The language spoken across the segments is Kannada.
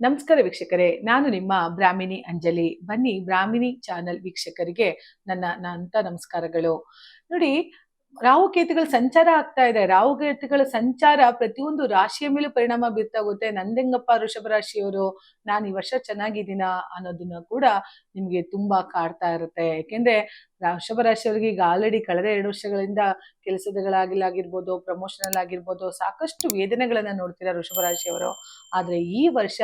ನಮಸ್ಕಾರ ವೀಕ್ಷಕರೇ, ನಾನು ನಿಮ್ಮ ಬ್ರಾಹ್ಮಿಣಿ ಅಂಜಲಿ. ಬನ್ನಿ ಬ್ರಾಹ್ಮಿಣಿ ಚಾನೆಲ್ ವೀಕ್ಷಕರಿಗೆ ನನ್ನ ನಂತ ನಮಸ್ಕಾರಗಳು. ನೋಡಿ, ರಾಹುಕೇತುಗಳ ಸಂಚಾರ ಆಗ್ತಾ ಇದೆ. ರಾಹುಕೇತುಗಳ ಸಂಚಾರ ಪ್ರತಿಯೊಂದು ರಾಶಿಯ ಮೇಲೂ ಪರಿಣಾಮ ಬೀರ್ತಾ ಹೋಗುತ್ತೆ. ನಂದೆಂಗಪ್ಪ ವೃಷಭ ರಾಶಿಯವರು, ನಾನು ಈ ವರ್ಷ ಚೆನ್ನಾಗಿದ್ದೀನ ಅನ್ನೋದನ್ನ ಕೂಡ ನಿಮ್ಗೆ ತುಂಬಾ ಕಾಡ್ತಾ ಇರುತ್ತೆ. ಯಾಕೆಂದ್ರೆ ವೃಷಭ ರಾಶಿಯವರಿಗೆ ಈಗ ಆಲ್ರೆಡಿ ಕಳೆದ ಎರಡು ವರ್ಷಗಳಿಂದ ಕೆಲಸಗಳಾಗಿರ್ಬೋದು ಪ್ರಮೋಷನಲ್ ಆಗಿರ್ಬೋದು, ಸಾಕಷ್ಟು ವೇದನೆಗಳನ್ನ ನೋಡ್ತೀರಾ ವೃಷಭ ರಾಶಿಯವರು ಆದ್ರೆ ಈ ವರ್ಷ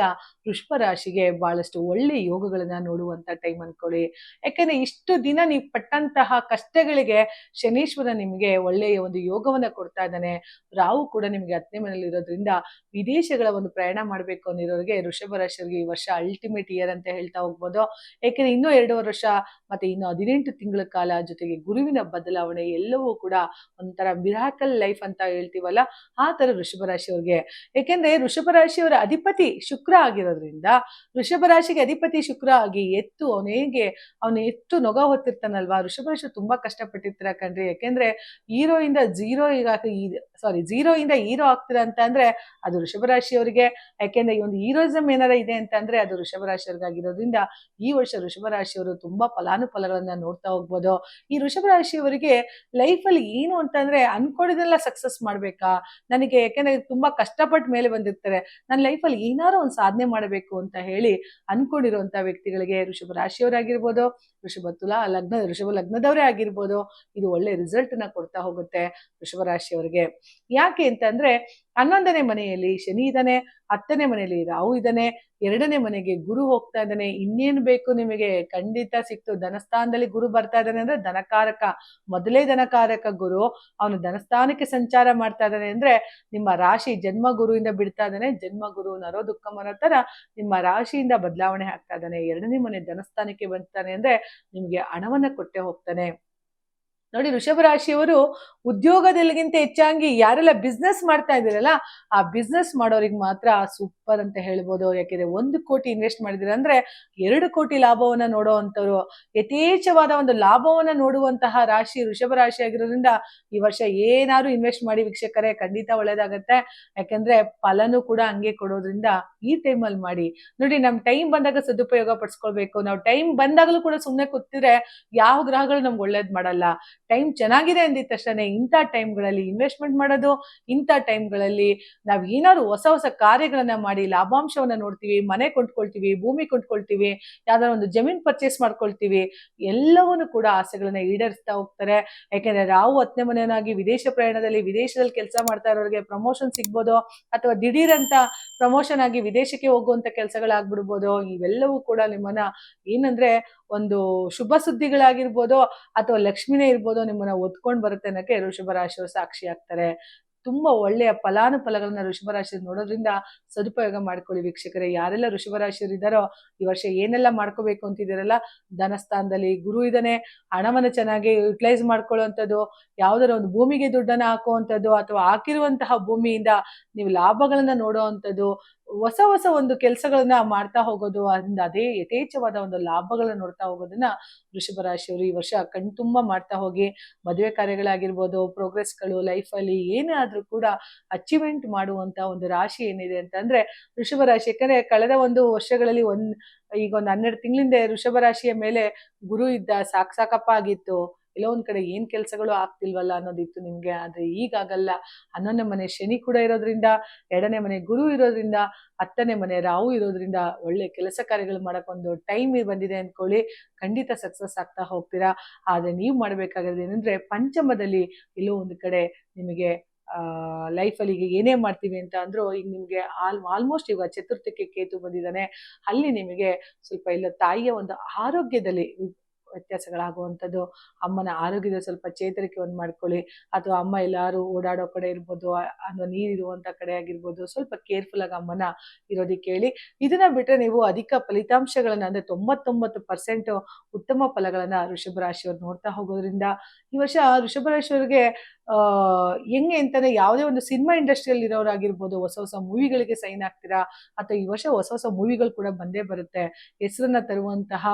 ವೃಷಭ ರಾಶಿಗೆ ಬಹಳಷ್ಟು ಒಳ್ಳೆ ಯೋಗಗಳನ್ನ ನೋಡುವಂತ ಟೈಮ್ ಅನ್ಕೊಳ್ಳಿ. ಯಾಕೆಂದ್ರೆ ಇಷ್ಟು ದಿನ ನೀವು ಪಟ್ಟಂತಹ ಕಷ್ಟಗಳಿಗೆ ಶನೀಶ್ವರ ನಿಮ್ಗೆ ಒಳ್ಳೆಯ ಒಂದು ಯೋಗವನ್ನ ಕೊಡ್ತಾ ಇದ್ದಾನೆ. ರಾವು ಕೂಡ ನಿಮ್ಗೆ ಹತ್ತನೇ ಮನೇಲಿ ಇರೋದ್ರಿಂದ ವಿದೇಶಗಳ ಒಂದು ಪ್ರಯಾಣ ಮಾಡ್ಬೇಕು ಅನ್ನಿರೋರಿಗೆ ವೃಷಭ ರಾಶಿಯವರಿಗೆ ಈ ವರ್ಷ ಅಲ್ಟಿಮೇಟ್ ಇಯರ್ ಅಂತ ಹೇಳ್ತಾ ಹೋಗ್ಬೋದು. ಯಾಕಂದ್ರೆ ಇನ್ನೂ ಎರಡೂವರೆ ವರ್ಷ, ಮತ್ತೆ ಇನ್ನು ಹದಿನೆಂಟು ತಿಂಗಳ ಕಾಲ ಜೊತೆಗೆ ಗುರುವಿನ ಬದಲಾವಣೆ ಎಲ್ಲವೂ ಕೂಡ ಒಂಥರ ಮಿರಾಕಲ್ ಲೈಫ್ ಅಂತ ಹೇಳ್ತೀವಲ್ಲ, ಆ ಥರ ರಾಶಿಯವ್ರಿಗೆ. ವೃಷಭ ರಾಶಿಯವರ ಅಧಿಪತಿ ಶುಕ್ರ ಆಗಿರೋದ್ರಿಂದ ರಾಶಿಗೆ ಅಧಿಪತಿ ಶುಕ್ರ ಆಗಿ ಎತ್ತು ಅವನೇಗೆ, ಅವನು ಎತ್ತು ನೊಗ ಹೊತ್ತಿರ್ತಾನಲ್ವಾ? ರಾಶಿ ತುಂಬಾ ಕಷ್ಟಪಟ್ಟಿರ್ತೀರ ಕಣ್ರಿ? ಯಾಕೆಂದ್ರೆ ಹೀರೋ ಇಂದ ಜೀರೋ ಈಗ ಸಾರಿ ಜೀರೋ ಇಂದ ಹೀರೋ ಆಗ್ತೀರ ಅಂತ ಅಂದ್ರೆ ಅದು ರಾಶಿಯವರಿಗೆ ಯಾಕೆಂದ್ರೆ ಈ ಒಂದು ಹೀರೋಯಿಸಮ್ ಏನಾರ ಇದೆ ಅಂತ ಅಂದ್ರೆ ಅದು ರಾಶಿಯವ್ರಿಗಾಗಿರೋದ್ರಿಂದ ಈ ವರ್ಷ ರಾಶಿಯವರು ತುಂಬಾ ಫಲಾನುಫಲಗಳನ್ನ ನೋಡ್ತಾ ಹೋಗ್ಬೋದು. ಈ ವೃಷಭ ರಾಶಿಯವರಿಗೆ ಲೈಫಲ್ಲಿ ಏನು ಅಂತಂದ್ರೆ ಅನ್ಕೊಂಡಿದ್ದೆಲ್ಲ ಸಕ್ಸಸ್ ಮಾಡ್ಬೇಕಾ? ನನಗೆ ಯಾಕೆಂದ್ರೆ ತುಂಬಾ ಕಷ್ಟಪಟ್ಟು ಮೇಲೆ ಬಂದಿರ್ತಾರೆ. ನನ್ನ ಲೈಫಲ್ಲಿ ಏನಾರು ಒಂದು ಸಾಧನೆ ಮಾಡಬೇಕು ಅಂತ ಹೇಳಿ ಅನ್ಕೊಂಡಿರುವಂತ ವ್ಯಕ್ತಿಗಳಿಗೆ ಋಷಭ ರಾಶಿಯವರಾಗಿರ್ಬೋದು ಋಷಭ ತುಲಾ ಲಗ್ನ ಋಷಭ ಲಗ್ನದವರೇ ಆಗಿರ್ಬೋದು. ಇದು ಒಳ್ಳೆ ರಿಸಲ್ಟ್ನ ಕೊಡ್ತಾ ಹೋಗುತ್ತೆ ವೃಷಭ ರಾಶಿಯವರಿಗೆ. ಯಾಕೆ ಅಂತಂದ್ರೆ ಹನ್ನೊಂದನೇ ಮನೆಯಲ್ಲಿ ಶನಿ ಇದ್ದಾನೆ, ಹತ್ತನೇ ಮನೆಯಲ್ಲಿ ರಾಹು ಇದ್ದಾನೆ, ಎರಡನೇ ಮನೆಗೆ ಗುರು ಹೋಗ್ತಾ ಇದ್ದಾನೆ, ಇನ್ನೇನು ಬೇಕು ನಿಮಗೆ? ಖಂಡಿತ ಸಿಕ್ತು. ಧನಸ್ಥಾನದಲ್ಲಿ ಗುರು ಬರ್ತಾ ಇದ್ದಾನೆ ಅಂದ್ರೆ ಧನಕಾರಕ. ಮೊದಲೇ ಧನಕಾರಕ ಗುರು. ಅವನು ಧನಸ್ಥಾನಕ್ಕೆ ಸಂಚಾರ ಮಾಡ್ತಾ ಇದ್ದಾನೆ ಅಂದ್ರೆ ನಿಮ್ಮ ರಾಶಿ ಜನ್ಮ ಗುರುವಿಂದ ಬಿಡ್ತಾ ಇದ್ದಾನೆ. ಜನ್ಮ ಗುರು ನರೋ ದುಃಖಮನ ತರ ನಿಮ್ಮ ರಾಶಿಯಿಂದ ಬದಲಾವಣೆ ಆಗ್ತಾ ಇದ್ದಾನೆ. ಎರಡನೇ ಮನೆ ಧನಸ್ಥಾನಕ್ಕೆ ಬರ್ತಾನೆ ಅಂದ್ರೆ ನಿಮಗೆ ಹಣವನ್ನ ಕೊಟ್ಟೆ ಹೋಗ್ತಾನೆ. ನೋಡಿ ಋಷಭ ರಾಶಿಯವರು ಉದ್ಯೋಗದಲ್ಲಿಗಿಂತ ಹೆಚ್ಚಾಗಿ ಯಾರೆಲ್ಲ ಬಿಸ್ನೆಸ್ ಮಾಡ್ತಾ ಇದ್ದೀರಲ್ಲ, ಆ ಬಿಸ್ನೆಸ್ ಮಾಡೋರಿಗೆ ಮಾತ್ರ ಸೂಪರ್ ಅಂತ ಹೇಳ್ಬೋದು ಯಾಕೆಂದ್ರೆ ಒಂದು ಕೋಟಿ ಇನ್ವೆಸ್ಟ್ ಮಾಡಿದಿರ ಅಂದ್ರೆ ಎರಡು ಕೋಟಿ ಲಾಭವನ್ನ ನೋಡೋ ಅಂತವ್ರು ಯಥೇಚ್ಛವಾದ ಒಂದು ಲಾಭವನ್ನ ನೋಡುವಂತಹ ರಾಶಿ ಋಷಭ ರಾಶಿ ಆಗಿರೋದ್ರಿಂದ ಈ ವರ್ಷ ಏನಾದ್ರು ಇನ್ವೆಸ್ಟ್ ಮಾಡಿ ವೀಕ್ಷಕರೇ, ಖಂಡಿತ ಒಳ್ಳೇದಾಗತ್ತೆ. ಯಾಕೆಂದ್ರೆ ಫಲನೂ ಕೂಡ ಹಂಗೆ ಕೊಡೋದ್ರಿಂದ ಈ ಟೈಮಲ್ಲಿ ಮಾಡಿ. ನೋಡಿ, ನಮ್ ಟೈಮ್ ಬಂದಾಗ ಸದುಪಯೋಗ ಪಡಿಸ್ಕೊಳ್ಬೇಕು. ನಾವು ಟೈಮ್ ಬಂದಾಗಲೂ ಕೂಡ ಸುಮ್ಮನೆ ಕೂತಿದ್ರೆ ಯಾವ ಗ್ರಹಗಳು ನಮ್ಗೆ ಒಳ್ಳೇದ್ ಮಾಡಲ್ಲ. ಟೈಮ್ ಚೆನ್ನಾಗಿದೆ ಅಂದಿದ ತಕ್ಷಣ ಇಂಥ ಟೈಮ್ಗಳಲ್ಲಿ ಇನ್ವೆಸ್ಟ್ಮೆಂಟ್ ಮಾಡೋದು, ಇಂಥ ಟೈಮ್ಗಳಲ್ಲಿ ನಾವು ಏನಾದ್ರು ಹೊಸ ಹೊಸ ಕಾರ್ಯಗಳನ್ನ ಮಾಡಿ, ಲಾಭಾಂಶವನ್ನ ನೋಡ್ತೀವಿ, ಮನೆ ಕೊಂಡ್ಕೊಳ್ತೀವಿ, ಭೂಮಿ ಕೊಂಡ್ಕೊಳ್ತೀವಿ ಯಾವ್ದಾದ್ರು ಒಂದು ಜಮೀನ್ ಪರ್ಚೇಸ್ ಮಾಡ್ಕೊಳ್ತೀವಿ, ಎಲ್ಲವನ್ನೂ ಕೂಡ ಆಸೆಗಳನ್ನ ಈಡೇರಿಸ್ತಾ ಹೋಗ್ತಾರೆ. ಯಾಕೆಂದ್ರೆ ರಾವು ಹತ್ತನೇ ಮನೆಯನ್ನಾಗಿ ವಿದೇಶ ಪ್ರಯಾಣದಲ್ಲಿ ವಿದೇಶದಲ್ಲಿ ಕೆಲಸ ಮಾಡ್ತಾ ಇರೋರಿಗೆ ಪ್ರಮೋಷನ್ ಸಿಗ್ಬೋದು ಅಥವಾ ದಿಢೀರ್ ಅಂತ ಪ್ರಮೋಷನ್ ಆಗಿ ವಿದೇಶಕ್ಕೆ ಹೋಗುವಂತ ಕೆಲಸಗಳಾಗ್ಬಿಡ್ಬೋದು, ಇವೆಲ್ಲವೂ ಕೂಡ ನಿಮ್ಮನ್ನ ಏನಂದ್ರೆ ಒಂದು ಶುಭ ಸುದ್ದಿಗಳಾಗಿರ್ಬೋದು ಅಥವಾ ಲಕ್ಷ್ಮಿನೇ ಇರ್ಬೋದು ನಿಮ್ಮನ್ನ ಒತ್ಕೊಂಡ್ ಬರುತ್ತೆ ಅನ್ನೋಕೆ ಋಷಭ ರಾಶಿಯವರು ಸಾಕ್ಷಿ ಆಗ್ತಾರೆ. ತುಂಬಾ ಒಳ್ಳೆಯ ಫಲಾನುಫಲಗಳನ್ನ ಋಷಭ ರಾಶಿ ನೋಡೋದ್ರಿಂದ ಸದುಪಯೋಗ ಮಾಡ್ಕೊಳ್ಳಿ ವೀಕ್ಷಕರೇ. ಯಾರೆಲ್ಲ ಋಷಭ ರಾಶಿಯವರು ಇದ್ದಾರೋ, ಈ ವರ್ಷ ಏನೆಲ್ಲ ಮಾಡ್ಕೋಬೇಕು ಅಂತಿದ್ದೀರಲ್ಲ ಧನಸ್ಥಾನದಲ್ಲಿ ಗುರು ಇದ್ದಾನೆ, ಹಣವನ್ನ ಚೆನ್ನಾಗಿ ಯುಟಿಲೈಸ್ ಮಾಡ್ಕೊಳ್ಳುವಂಥದ್ದು ಯಾವ್ದಾರ ಒಂದು ಭೂಮಿಗೆ ದುಡ್ಡನ್ನ ಹಾಕುವಂಥದ್ದು ಅಥವಾ ಹಾಕಿರುವಂತಹ ಭೂಮಿಯಿಂದ ನೀವು ಲಾಭಗಳನ್ನ ನೋಡೋ ಅಂಥದ್ದು ಹೊಸ ಹೊಸ ಒಂದು ಕೆಲಸಗಳನ್ನ ಮಾಡ್ತಾ ಹೋಗೋದು ಅಂದ ಅದೇ ಯಥೇಚ್ಛವಾದ ಒಂದು ಲಾಭಗಳನ್ನ ನೋಡ್ತಾ ಹೋಗೋದನ್ನ ವೃಷಭ ರಾಶಿಯವರು ಈ ವರ್ಷ ಕಣ್ತುಂಬ ಮಾಡ್ತಾ ಹೋಗಿ. ಮದುವೆ ಕಾರ್ಯಗಳಾಗಿರ್ಬೋದು ಪ್ರೋಗ್ರೆಸ್ಗಳು ಲೈಫಲ್ಲಿ ಏನೇ ಆದ್ರೂ ಕೂಡ ಅಚೀವ್ಮೆಂಟ್ ಮಾಡುವಂತ ಒಂದು ರಾಶಿ ಏನಿದೆ ಅಂತಂದ್ರೆ ವೃಷಭ ರಾಶಿ. ಯಾಕಂದ್ರೆ ಕಳೆದ ಒಂದು ವರ್ಷಗಳಲ್ಲಿ ಒಂದ್, ಈಗ ಒಂದು ಹನ್ನೆರಡು ತಿಂಗಳಿಂದ ವೃಷಭ ರಾಶಿಯ ಮೇಲೆ ಗುರು ಇದ್ದ ಸಾಕ್ ಸಾಕಪ್ಪ ಆಗಿತ್ತು. ಎಲ್ಲೋ ಒಂದ್ ಕಡೆ ಏನ್ ಕೆಲಸಗಳು ಆಗ್ತಿಲ್ವಲ್ಲ ಅನ್ನೋದಿತ್ತು ನಿಮ್ಗೆ, ಆದ್ರೆ ಈಗಾಗಲ್ಲ ಹನ್ನೊಂದನೇ ಮನೆ ಶನಿ ಕೂಡ ಇರೋದ್ರಿಂದ, ಎರಡನೇ ಮನೆ ಗುರು ಇರೋದ್ರಿಂದ, ಹತ್ತನೇ ಮನೆ ರಾವು ಇರೋದ್ರಿಂದ ಒಳ್ಳೆ ಕೆಲಸ ಕಾರ್ಯಗಳು ಮಾಡಕ್ ಒಂದು ಟೈಮ್ ಬಂದಿದೆ ಅನ್ಕೊಳ್ಳಿ ಖಂಡಿತ ಸಕ್ಸಸ್ ಆಗ್ತಾ ಹೋಗ್ತೀರಾ. ಆದ್ರೆ ನೀವು ಮಾಡ್ಬೇಕಾಗಿರೋದು ಏನಂದ್ರೆ ಪಂಚಮದಲ್ಲಿ ಎಲ್ಲೋ ಒಂದು ಕಡೆ ನಿಮಗೆ ಲೈಫಲ್ಲಿ ಈಗ ಏನೇ ಮಾಡ್ತೀವಿ ಅಂತ ಅಂದ್ರು ಈಗ ನಿಮಗೆ ಆಲ್ ಆಲ್ಮೋಸ್ಟ್ ಈಗ ಚತುರ್ಥಕ್ಕೆ ಕೇತು ಬಂದಿದ್ದಾನೆ. ಅಲ್ಲಿ ನಿಮಗೆ ಸ್ವಲ್ಪ ಇಲ್ಲ ತಾಯಿಯ ಒಂದು ಆರೋಗ್ಯದಲ್ಲಿ ವ್ಯತ್ಯಾಸಗಳಾಗುವಂಥದ್ದು. ಅಮ್ಮನ ಆರೋಗ್ಯದ ಸ್ವಲ್ಪ ಚೇತರಿಕೆ ಒಂದು ಮಾಡ್ಕೊಳ್ಳಿ. ಅಥವಾ ಅಮ್ಮ ಎಲ್ಲಾರು ಓಡಾಡೋ ಕಡೆ ಇರ್ಬೋದು ಅಥವಾ ನೀರಿರುವಂಥ ಕಡೆ ಆಗಿರ್ಬೋದು, ಸ್ವಲ್ಪ ಕೇರ್ಫುಲ್ ಆಗಿ ಅಮ್ಮನ ಇರೋದಕ್ಕೆ ಹೇಳಿ. ಇದನ್ನ ಬಿಟ್ಟರೆ ನೀವು ಅಧಿಕ ಫಲಿತಾಂಶಗಳನ್ನ, ಅಂದ್ರೆ ತೊಂಬತ್ತೊಂಬತ್ತು ಪರ್ಸೆಂಟ್ ಉತ್ತಮ ಫಲಗಳನ್ನು ವೃಷಭ ರಾಶಿಯವ್ರು ನೋಡ್ತಾ ಹೋಗೋದ್ರಿಂದ, ಈ ವರ್ಷ ವೃಷಭ ರಾಶಿಯವರಿಗೆ ಹೆಂಗೆ ಅಂತಾನೆ ಯಾವುದೇ ಒಂದು ಸಿನಿಮಾ ಇಂಡಸ್ಟ್ರಿಯಲ್ಲಿ ಇರೋರಾಗಿರ್ಬೋದು, ಹೊಸ ಹೊಸ ಮೂವಿಗಳಿಗೆ ಸೈನ್ ಆಗ್ತೀರಾ? ಅಥವಾ ಈ ವರ್ಷ ಹೊಸ ಹೊಸ ಮೂವಿಗಳು ಕೂಡ ಬಂದೇ ಬರುತ್ತೆ. ಹೆಸರನ್ನ ತರುವಂತಹ,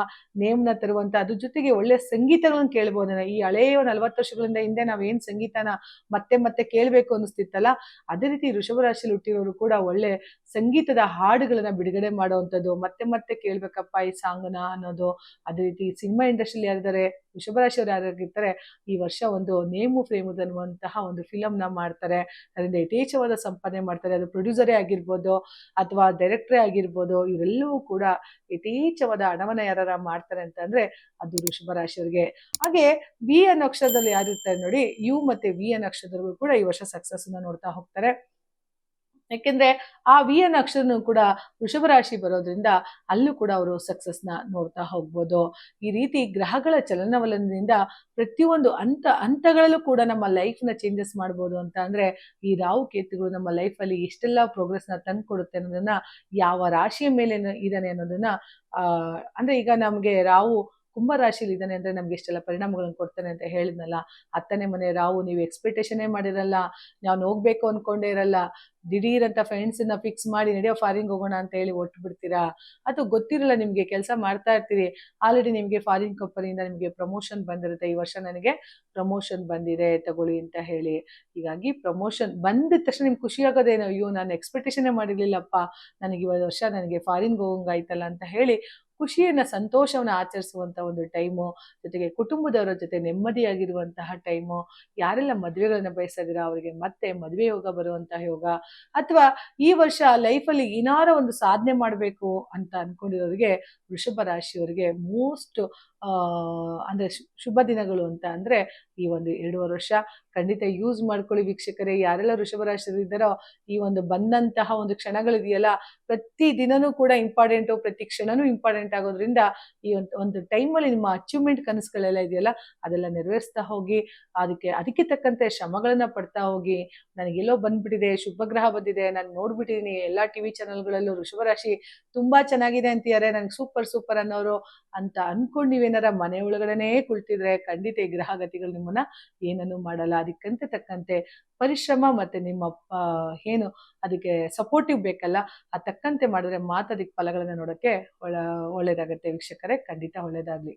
ನೇಮ್ನ ತರುವಂತಹ ಅದ್ರ ಜೊತೆಗೆ ಒಳ್ಳೆ ಸಂಗೀತಗಳನ್ನ ಕೇಳ್ಬೋದು. ಈ ಹಳೆಯ ನಲವತ್ತು ವರ್ಷಗಳಿಂದ ಹಿಂದೆ ನಾವ್ ಏನ್ ಸಂಗೀತನ ಮತ್ತೆ ಮತ್ತೆ ಕೇಳ್ಬೇಕು ಅನಿಸ್ತಿತ್ತಲ್ಲ ಅದೇ ರೀತಿ ವೃಷಭ ರಾಶಿಯಲ್ಲಿ ಹುಟ್ಟಿರೋರು ಕೂಡ ಒಳ್ಳೆ ಸಂಗೀತದ ಹಾಡುಗಳನ್ನ ಬಿಡುಗಡೆ ಮಾಡುವಂಥದ್ದು, ಮತ್ತೆ ಮತ್ತೆ ಕೇಳಬೇಕಪ್ಪ ಈ ಸಾಂಗ್ನ ಅನ್ನೋದು. ಅದೇ ರೀತಿ ಸಿನಿಮಾ ಇಂಡಸ್ಟ್ರಿಯಲ್ಲಿ ಯಾರಿದ್ದಾರೆ, ವೃಷಭರಾಶಿಯವರು ಯಾರಾಗಿರ್ತಾರೆ ಈ ವರ್ಷ ಒಂದು ನೇಮು ಫ್ರೇಮು ಅನ್ನುವಂತಹ ಒಂದು ಫಿಲಮ್ನ ಮಾಡ್ತಾರೆ. ಅದರಿಂದ ಯಥೇಚ್ಛವಾದ ಸಂಪಾದನೆ ಮಾಡ್ತಾರೆ. ಅದು ಪ್ರೊಡ್ಯೂಸರೇ ಆಗಿರ್ಬೋದು ಅಥವಾ ಡೈರೆಕ್ಟ್ರೇ ಆಗಿರ್ಬೋದು, ಇವರೆಲ್ಲವೂ ಕೂಡ ಯಥೇಚ್ಛವಾದ ಹಣವನ್ನು ಯಾರು ಮಾಡ್ತಾರೆ ಅಂತ ಅಂದ್ರೆ ಅದು ವೃಷಭ ರಾಶಿಯವರಿಗೆ ಹಾಗೆ ವಿ ಎನ್ ಅಕ್ಷರದಲ್ಲಿ ಯಾರಿರ್ತಾರೆ ನೋಡಿ, ಯು ಮತ್ತೆ ವಿ ಎನ್ ಅಕ್ಷರದವರೆಗೂ ಕೂಡ ಈ ವರ್ಷ ಸಕ್ಸಸ್ ನೋಡ್ತಾ ಹೋಗ್ತಾರೆ. ಯಾಕೆಂದ್ರೆ ಆ ವಿ ಎನ್ ಅಕ್ಷರನು ಕೂಡ ವೃಷಭ ರಾಶಿ ಬರೋದ್ರಿಂದ ಅಲ್ಲೂ ಕೂಡ ಅವರು ಸಕ್ಸಸ್ನ ನೋಡ್ತಾ ಹೋಗ್ಬೋದು. ಈ ರೀತಿ ಗ್ರಹಗಳ ಚಲನವಲನದಿಂದ ಪ್ರತಿಯೊಂದು ಹಂತ, ಹಂತಗಳಲ್ಲೂ ಕೂಡ ನಮ್ಮ ಲೈಫ್ನ ಚೇಂಜಸ್ ಮಾಡ್ಬೋದು ಅಂತ ಅಂದ್ರೆ ಈ ರಾಹು ಕೇತುಗಳು ನಮ್ಮ ಲೈಫಲ್ಲಿ ಎಷ್ಟೆಲ್ಲ ಪ್ರೋಗ್ರೆಸ್ನ ತಂದು ಕೊಡುತ್ತೆ ಅನ್ನೋದನ್ನ ಯಾವ ರಾಶಿಯ ಮೇಲೆ ಇದ್ದಾನೆ ಅನ್ನೋದನ್ನ ಅಂದ್ರೆ ಈಗ ನಮಗೆ ರಾಹು ಕುಂಭ ರಾಶಿಲಿ ಇದ್ದಾನೆ ಅಂದ್ರೆ ನಮ್ಗೆ ಎಷ್ಟೆಲ್ಲ ಪರಿಣಾಮಗಳನ್ನು ಕೊಡ್ತಾನೆ ಅಂತ ಹೇಳಿದ್ನಲ್ಲ, ಹತ್ತನೇ ಮನೆ ರಾವು ನೀವು ಎಕ್ಸ್ಪೆಕ್ಟೇಷನೇ ಮಾಡಿರಲ್ಲ, ನಾನು ಹೋಗ್ಬೇಕು ಅನ್ಕೊಂಡೇ ಇರಲ್ಲ ದಿಢೀರ್ ಅಂತ ಫ್ರೆಂಡ್ಸನ್ನ ಫಿಕ್ಸ್ ಮಾಡಿ ನಡೆಯೋ ಫಾರಿನ್ ಹೋಗೋಣ ಅಂತ ಹೇಳಿ ಒಟ್ಟು ಬಿಡ್ತೀರಾ? ಅಥವಾ ಗೊತ್ತಿರಲ್ಲ ನಿಮಗೆ ಕೆಲಸ ಮಾಡ್ತಾ ಇರ್ತೀರಿ. ಆಲ್ರೆಡಿ ನಿಮಗೆ ಫಾರಿನ್ ಕಂಪನಿಯಿಂದ ನಿಮಗೆ ಪ್ರಮೋಷನ್ ಬಂದಿರುತ್ತೆ. ಈ ವರ್ಷ ನನಗೆ ಪ್ರಮೋಷನ್ ಬಂದಿದೆ, ತಗೊಳ್ಳಿ ಅಂತ ಹೇಳಿ. ಹೀಗಾಗಿ ಪ್ರಮೋಷನ್ ಬಂದಿದ ತಕ್ಷಣ ನಿಮ್ಗೆ ಖುಷಿ ಆಗೋದೇನೋ? ಅಯ್ಯೋ, ನಾನು ಎಕ್ಸ್ಪೆಕ್ಟೇಷನೇ ಮಾಡಿರ್ಲಿಲ್ಲಪ್ಪ. ನನಗೆ ಈ ವರ್ಷ ನನಗೆ ಫಾರಿನ್ಗೆ ಹೋಗಂಗಾಯ್ತಲ್ಲ ಅಂತ ಹೇಳಿ ಖುಷಿಯನ್ನು, ಸಂತೋಷವನ್ನು ಆಚರಿಸುವಂತ ಒಂದು ಟೈಮು ಜೊತೆಗೆ ಕುಟುಂಬದವರ ಜೊತೆ ನೆಮ್ಮದಿಯಾಗಿರುವಂತಹ ಟೈಮು ಯಾರೆಲ್ಲ ಮದುವೆಗಳನ್ನ ಬಯಸಿದಿರ, ಅವರಿಗೆ ಮತ್ತೆ ಮದುವೆ ಯೋಗ ಬರುವಂತಹ ಯೋಗ ಅಥವಾ ಈ ವರ್ಷ ಲೈಫಲ್ಲಿ ಏನಾರ ಒಂದು ಸಾಧನೆ ಮಾಡಬೇಕು ಅಂತ ಅನ್ಕೊಂಡಿರೋರಿಗೆ ವೃಷಭ ರಾಶಿಯವರಿಗೆ ಮೋಸ್ಟ್ ಅಂದ್ರೆ ಶುಭ ದಿನಗಳು ಅಂತ ಅಂದ್ರೆ ಈ ಒಂದು ಎರಡೂವರೆ ವರ್ಷ ಖಂಡಿತ ಯೂಸ್ ಮಾಡ್ಕೊಳ್ಳಿ ವೀಕ್ಷಕರೇ. ಯಾರೆಲ್ಲ ವೃಷಭ ರಾಶಿ ಇದ್ದಾರೋ, ಈ ಒಂದು ಬಂದಂತಹ ಒಂದು ಕ್ಷಣಗಳಿದೆಯಲ್ಲ, ಪ್ರತಿ ದಿನನೂ ಕೂಡ ಇಂಪಾರ್ಟೆಂಟು ಪ್ರತಿ ಕ್ಷಣನೂ ಇಂಪಾರ್ಟೆಂಟ್ ಆಗೋದ್ರಿಂದ ಈ ಒಂದು ಟೈಮಲ್ಲಿ ನಿಮ್ಮ ಅಚೀವ್ಮೆಂಟ್ ಕನಸುಗಳೆಲ್ಲ ಇದೆಯಲ್ಲ, ಅದೆಲ್ಲ ನೆರವೇರಿಸ್ತಾ ಹೋಗಿ, ಅದಕ್ಕೆ ಅದಕ್ಕೆ ತಕ್ಕಂತೆ ಶ್ರಮಗಳನ್ನ ಪಡ್ತಾ ಹೋಗಿ, ನನಗೆ ಎಲ್ಲೋ ಬಂದ್ಬಿಟ್ಟಿದೆ, ಶುಭಗ್ರಹ ಬಂದಿದೆ, ನಾನು ನೋಡ್ಬಿಟ್ಟಿದ್ದೀನಿ ಎಲ್ಲ ಟಿ ವಿ ಚಾನಲ್ಗಳಲ್ಲೂ ರಾಶಿ ತುಂಬಾ ಚೆನ್ನಾಗಿದೆ ಅಂತಿದ್ದಾರೆ ನನಗೆ ಸೂಪರ್ ಸೂಪರ್ ಅನ್ನೋರು ಅಂತ ಅನ್ಕೊಂಡು ನೀವೇನಾರ ಮನೆ ಒಳಗಡೆನೇ ಕುಳಿತಿದ್ರೆ ಖಂಡಿತ ಈ ಗ್ರಹಗತಿಗಳು ನಿಮ್ಮನ್ನ ಏನನ್ನು ಮಾಡಲ್ಲ. ಅದಕ್ಕಂತೆ ತಕ್ಕಂತೆ ಪರಿಶ್ರಮ ಮತ್ತೆ ನಿಮ್ಮ ಏನು ಅದಕ್ಕೆ ಸಪೋರ್ಟಿವ್ ಬೇಕಲ್ಲ, ಆ ತಕ್ಕಂತೆ ಮಾಡಿದ್ರೆ ಮಾತ್ರ ಅದಕ್ಕೆ ಫಲಗಳನ್ನ ನೋಡೋಕ್ಕೆ ಒಳ್ಳೆ ಒಳ್ಳೇದಾಗತ್ತೆ ವೀಕ್ಷಕರೇ. ಖಂಡಿತ ಒಳ್ಳೇದಾಗ್ಲಿ.